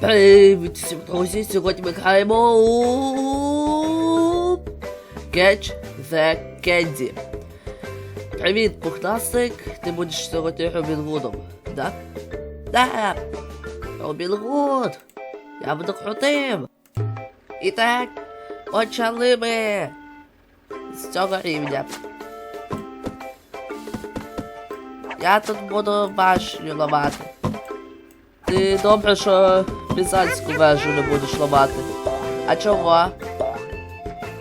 Привіт всім друзі! Сьогодні ми граємо у Catch the Candy. Привіт, пухнастик! Ти будеш сьогодні Робін Гудом, так? Да! Робін Гуд! Я буду крутим! І так, почали ми з цього рівня. Я тут буду башню ламати. Ти добре, що пізанську вежу не будеш ламати. А чого?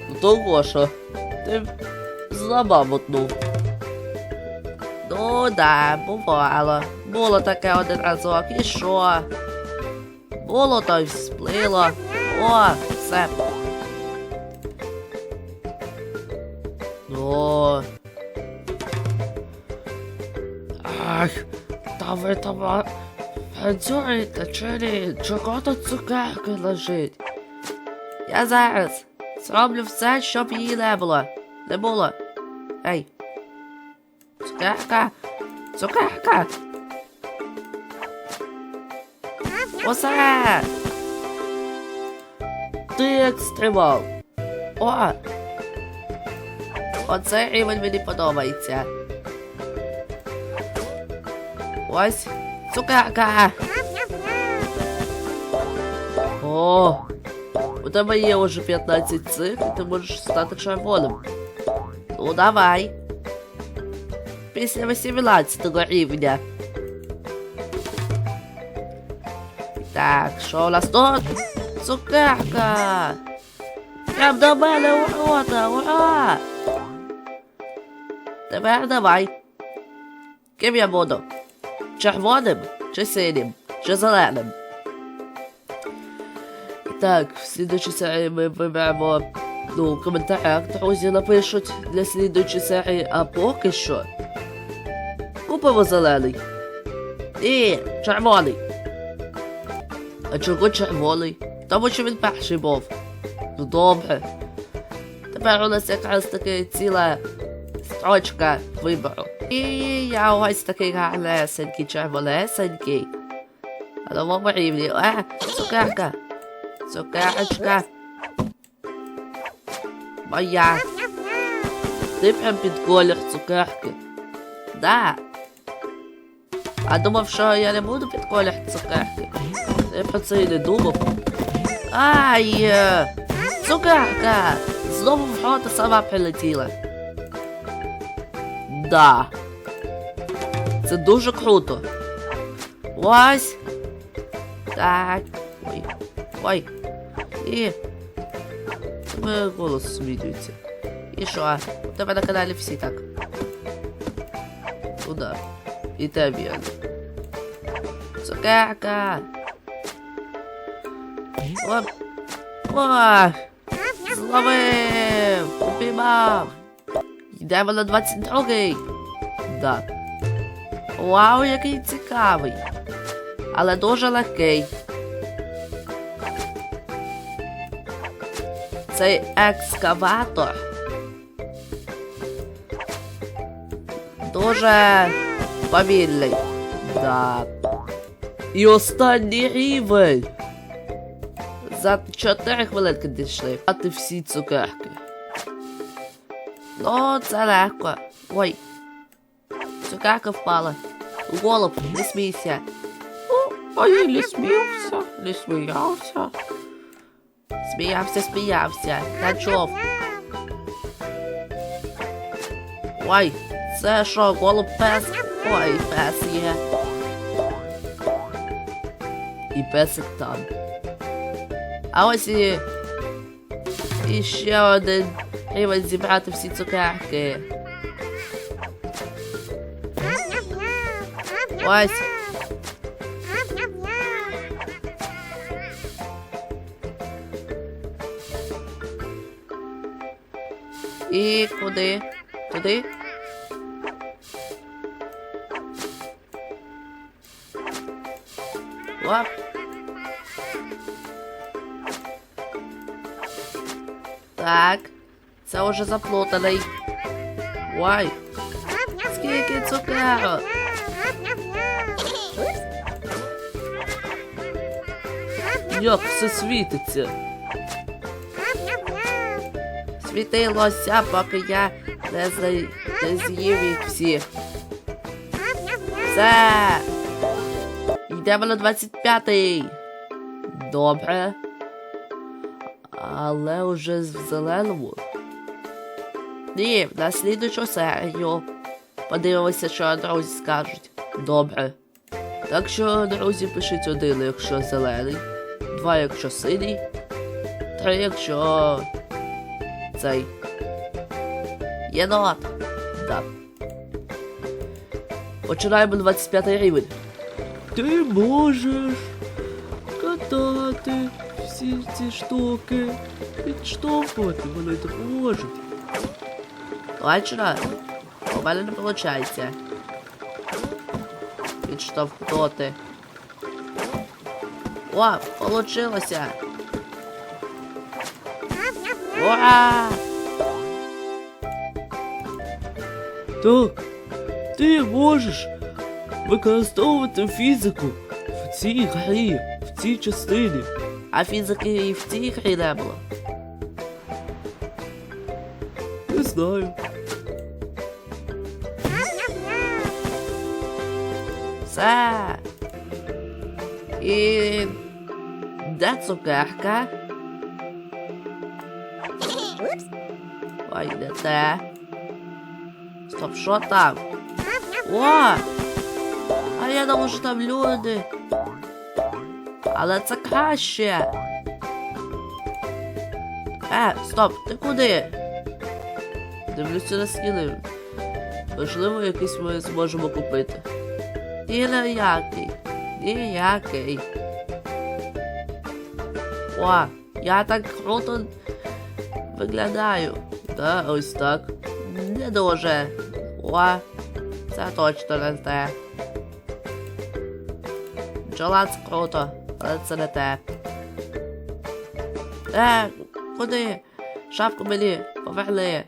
Ну того що. Ти зламав одну. Ну да, бувало. Було таке один разок. І що? Було то й сплило. О, все. Ну. Ах, та ви там працюєте чи ні? Чого тут цукерки лежить? Я зараз зроблю все, щоб її не було. Не було. Ей. Цукерка. Цукерка. Усе. Ти екстремал. О! Оцей рівень мені подобається. Ось. Цукерка. О, у тебе є уже 15 цифр, і ти можеш стати червоним. Ну давай. Після 18 рівня. Так, що у нас тут? Цукерка! Прям до мене у рота, ура! Тепер давай. Ким я буду? Червоним чи синім, чи зеленим? Так, в слідуючій серії ми виберемо ну, в коментарях, друзі напишуть для слідуючої серії, а поки що. Купимо зелений. І червоний. А чого червоний? Тому що він перший був. Ну добре. Тепер у нас якраз таки ціла строчка вибору. І я ось такий гарнесенький, червонесенький. На новому рівні. Е, цукерка. Цукерочка. Моя. Ти прям під цукерки. Да. А думав, що я не буду під цукерки. Я про це не думав. Ай! Цукерка! Знову в сама прилетіла. Да. Це дуже круто. Ось. Так. Ой. Ой. І. Тебе голос змінюється. І що? У тебе на каналі всі так. Ну да. І те вірно. Цукерка. Оп. О! Зловив! Упіймав! Йдемо на 22-й. Да. Вау, який цікавий. Але дуже легкий. Цей екскаватор. Дуже повільний. Да. І останній рівень. За 4 хвилинки дійшли. А ти всі цукерки. Ну, це легко. Ой. Цукерка впала. Голуб, не смійся. О, а я не сміявся, не сміявся. Сміявся, сміявся. Качов. Ой, це що, голуб пес? Ой, пес є. І песик там. А ось і. І ще один рівень зібрати всі цукерки. Ось. І куди? Туди? Оп. Так. Це уже заплутаний. Ой. Скільки цукерок? Як все світиться? Світилося, поки я не, зна... не з'їв їх всіх. Все. Йдемо на 25-й. Добре. Але вже в зеленому. Ні, на слідучу серію. Подивимося, що друзі скажуть. Добре. Так що, друзі, пишіть один, якщо зелений, два, якщо синій, три, якщо цей. Єнот. Так. Починаємо 25 рівень. Ти можеш катати всі ці штуки, підштовхувати, вони допоможуть. Точно? У мене не виходить. Підштовхнути. О, получилося. Ура! Так, ти можеш використовувати фізику в цій грі, в цій частині. А фізики і в цій грі не було. Не знаю. Все. І де цукерка? Ой, не те. Стоп, що там? О! А я думав, що там люди. Але це краще. Е, стоп, ти куди? Дивлюся на скіни. Можливо, якийсь ми зможемо купити. Ніякий. Ніякий. О, я так круто виглядаю. Да, ось так. Не дуже. О, це точно не те. Бджола це круто, але це не те. Е, куди? Шапку мені, поверни.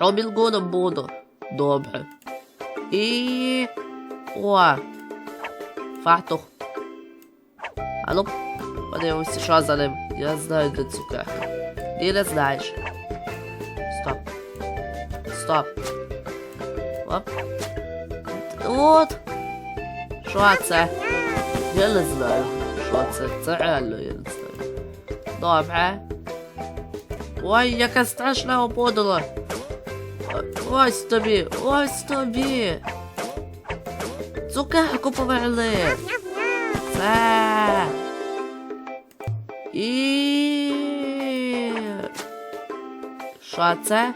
Робін Гудом буду. Добре. І. О! Фартух. А ну, подивимося, що за ним. Я знаю, де цукерка. Ти не знаєш. Стоп. Стоп. Оп. От. Що це? Я не знаю. Що це? Це реально я не знаю. Добре. Ой, яка страшна оподала. Ось тобі, ось тобі. Цукерку поверни. Це. І. Що це?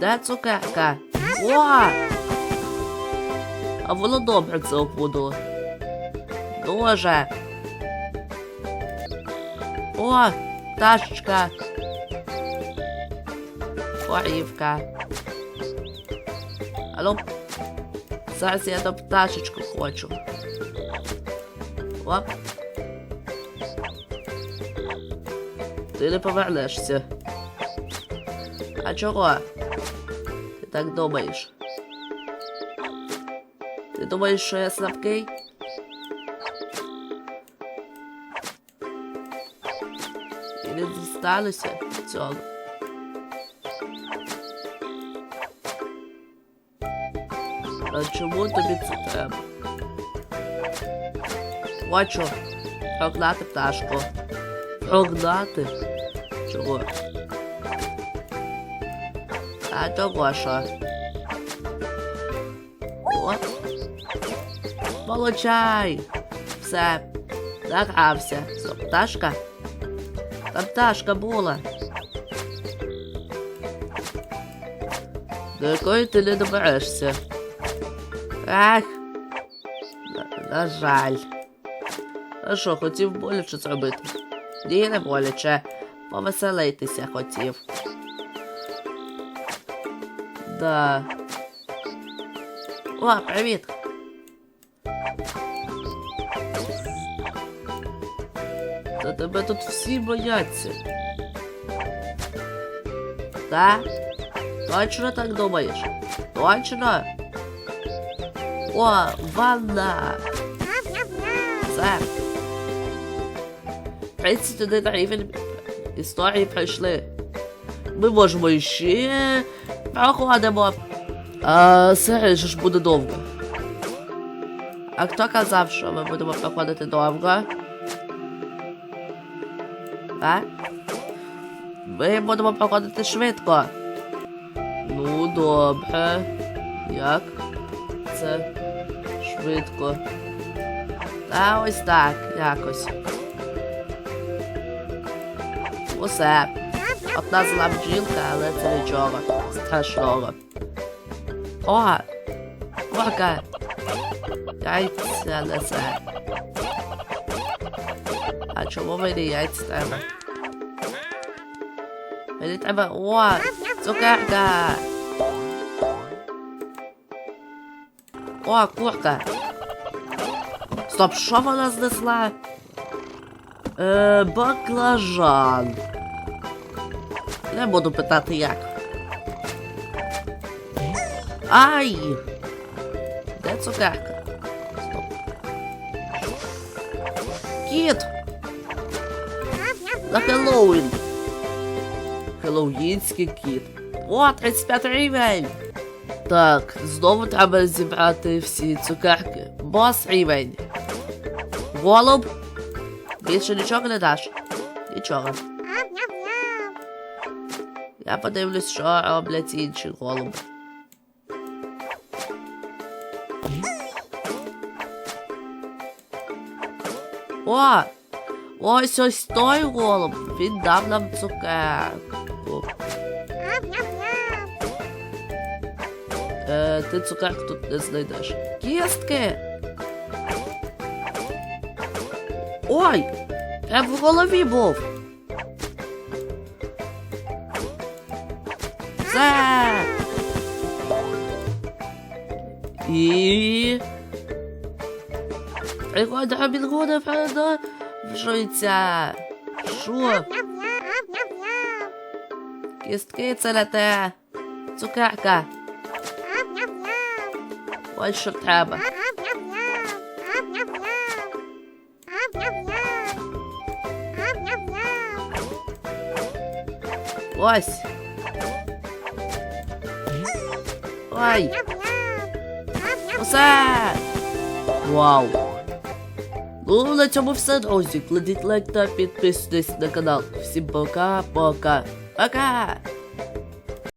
Де цукерка? О! А воно добре це опудало. Дуже. О, пташечка. Корівка. Алло. Зараз я до пташечку хочу. Оп. Ти не повернешся. А чого? Ти так думаєш? Ти думаєш, що я слабкий? І не дістануся цього. А чому тобі це треба? Хочу прогнати пташку. Прогнати? Чого? А того що? О. Получай! Все. Награвся. Стоп, пташка? Там пташка була. До якої ти не доберешся. Ах. На, на жаль. А що, хотів боляче зробити? Ні, не боляче. Повеселитися хотів. Да. О, привіт. Та тебе тут всі бояться. Так? Точно так думаєш? Точно? О, ванна. Все. 31 рівень історії пройшли. Ми можемо іще проходимо. А серія ж буде довго. А хто казав, що ми будемо проходити довго? А? Ми будемо проходити швидко. Ну, добре. Як? Це швидко. Та ось так, якось. Усе. Одна зла бджілка, але це нічого. Страшного. О! Орка! Яйця несе. А чому мені яйця треба? Мені треба. О! Цукерка! О, курка! Стоп, що вона знесла? Е, баклажан. Не буду питати як. Ай! Де цукерка? Стоп. Кіт! На Хеллоуін! Хеллоуінський кіт. О, 35 рівень! Так, знову треба зібрати всі цукерки. Бос рівень. Голуб. Більше нічого не даш. Нічого. Я подивлюсь, що роблять інші голуби. О! Ось ось той голуб. Він дав нам цукерку. Е, ти цукерку тут не знайдеш. Кістки! Ой! Я в голові був. Все! І... Приходить Робін Гуда продовжується. Що? Кістки це не те. Цукерка. Ось що треба. Ось. Ой. Усе. Вау. Ну, на цьому все, друзі. Кладіть лайк та підписуйтесь на канал. Всім пока-пока. Пока!